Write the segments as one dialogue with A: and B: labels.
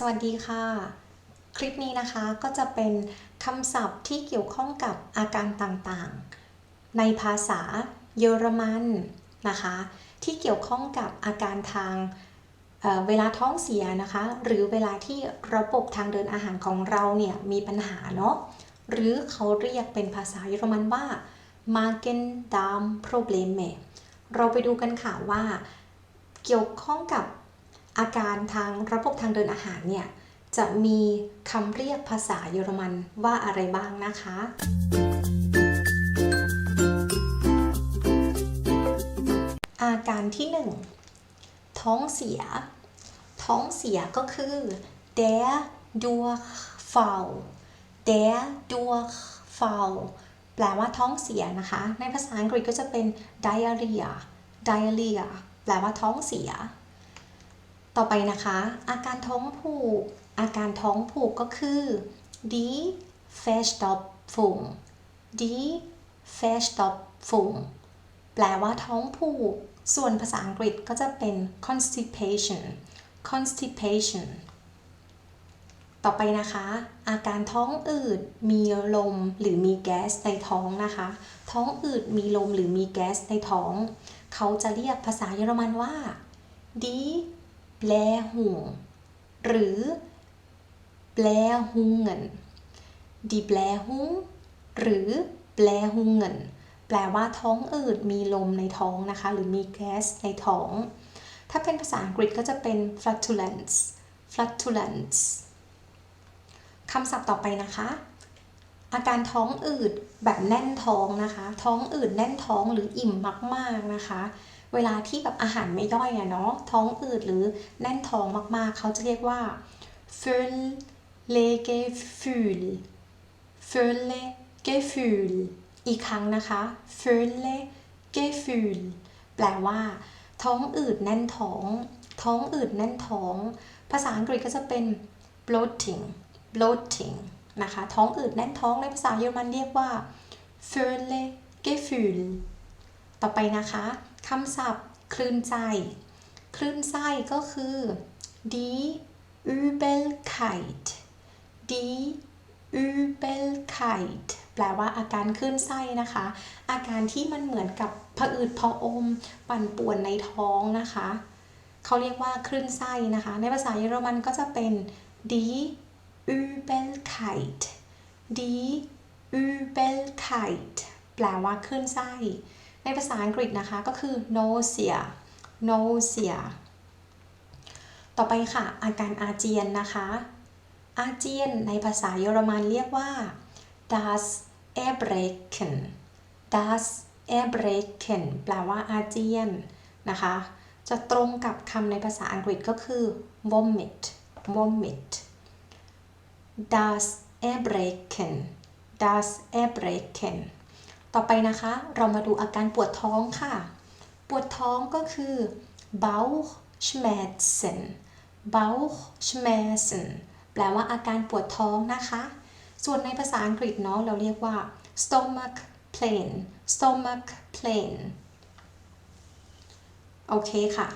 A: สวัสดีค่ะ คลิปนี้นะคะก็จะเป็นคำศัพท์ที่เกี่ยวข้องกับอาการต่างๆ ในภาษาเยอรมันนะคะ ที่เกี่ยวข้องกับอาการทางเเวลาท้องเสียนะคะ หรือเวลาที่ระบบทางเดินอาหารของเราเนี่ยมีปัญหาเนาะหรือเขาเรียกเป็นภาษาเยอรมันว่า Magen Darm Probleme เราไปดูกันค่ะว่าเกี่ยวข้องกับ อาการทางระบบทางเดินอาหารเนี่ยจะมีคำเรียกภาษาเยอรมันว่าอะไรบ้างนะคะ อาการที่ 1 ท้องเสีย ท้องเสียก็คือ der Durchfall der Durchfall แปลว่าท้องเสียนะคะ ในภาษาอังกฤษก็จะเป็น diarrhea diarrhea แปลว่าท้องเสีย ต่อไปนะคะ อาการท้องผูก อาการท้องผูกก็คือ die Verstopfung die Verstopfung แปลว่าท้องผูก ส่วนภาษาอังกฤษก็จะเป็น constipation constipation ต่อไปนะคะ อาการท้องอืดมีลมหรือมีแก๊สในท้องนะคะ ท้องอืดมีลมหรือมีแก๊สในท้อง เขาจะเรียกภาษาเยอรมันว่า die Blähung หรือ Blähungen die Blähung หรือ Blähungen แปลว่าท้องอืดมีลมในท้องนะคะ หรือมีแก๊สในท้อง ถ้าเป็นภาษาอังกฤษก็จะเป็น flatulence flatulence คำศัพท์ต่อไปนะคะ อาการท้องอืดแบบแน่นท้องนะคะ ท้องอืดแน่นท้องหรืออิ่มมากๆนะคะเวลาที่แบบอาหารไม่ย่อยอะเนาะท้องอืดหรือแน่นท้องมากๆ เขาจะเรียกว่า Füllgefühl Füllgefühl อีกครั้งนะคะ Füllgefühl แปลว่า ท้องอืดแน่นท้อง ท้องอืดแน่นท้อง ภาษาอังกฤษก็จะเป็น bloating bloating นะคะ ท้องอืดแน่นท้องในภาษาเยอรมันเรียกว่า Füllgefühl ต่อไปนะคะ คำศัพท์คลื่นไส้คลื่นไส้ก็คือ die Übelkeit die Übelkeit แปลว่าอาการคลื่นไส้นะคะ อาการที่มันเหมือนกับผะอืดผะอม ปั่นป่วนในท้องนะคะ เขาเรียกว่าคลื่นไส้นะคะ ในภาษาเยอรมันก็จะเป็น die Übelkeit die Übelkeit แปลว่าคลื่นไส้ ในภาษาอังกฤษนะคะก็คือ nausea nausea ต่อไปค่ะ อาการอาเจียนนะคะ อาเจียนในภาษาเยอรมันเรียกว่า das Erbrechen das Erbrechen แปลว่าอาเจียนนะคะ จะตรงกับคำในภาษาอังกฤษก็คือ vomit vomit das Erbrechen das Erbrechen ต่อไปนะคะ เรามาดูอาการปวดท้องค่ะ ปวดท้องก็คือ Bauchschmerzen Bauchschmerzen แปลว่าอาการปวดท้องนะคะ ส่วนในภาษาอังกฤษเนาะเราเรียกว่า stomach pain stomach pain โอเคค่ะ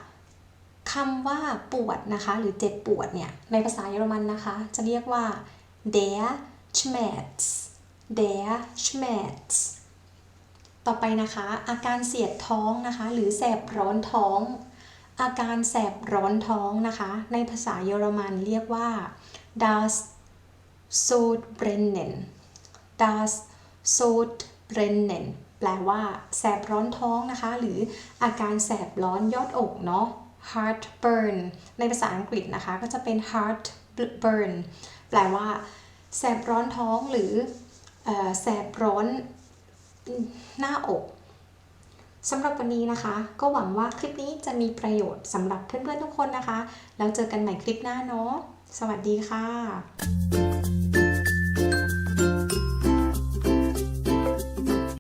A: คำว่าปวดนะคะ หรือเจ็บปวดเนี่ย ในภาษาเยอรมันนะคะ จะเรียกว่า der Schmerz der Schmerz ต่อไปนะคะ อาการเสียดท้องนะคะ หรือแสบร้อนท้อง อาการแสบร้อนท้องนะคะ ในภาษาเยอรมันเรียกว่า das Sodbrennen das Sodbrennen แปลว่าแสบร้อนท้องนะคะ หรืออาการแสบร้อนยอดอกเนาะ heartburn ในภาษาอังกฤษนะคะ ก็จะเป็น heartburn แปลว่า แสบร้อนท้องหรืออแสบร้อน หน้าอกสำหรับวันนี้นะคะ ก็หวังว่าคลิปนี้จะมีประโยชน์สำหรับเพื่อนๆทุกคนนะคะ แล้วเจอกันใหม่คลิปหน้าเนาะสวัสดีค่ะ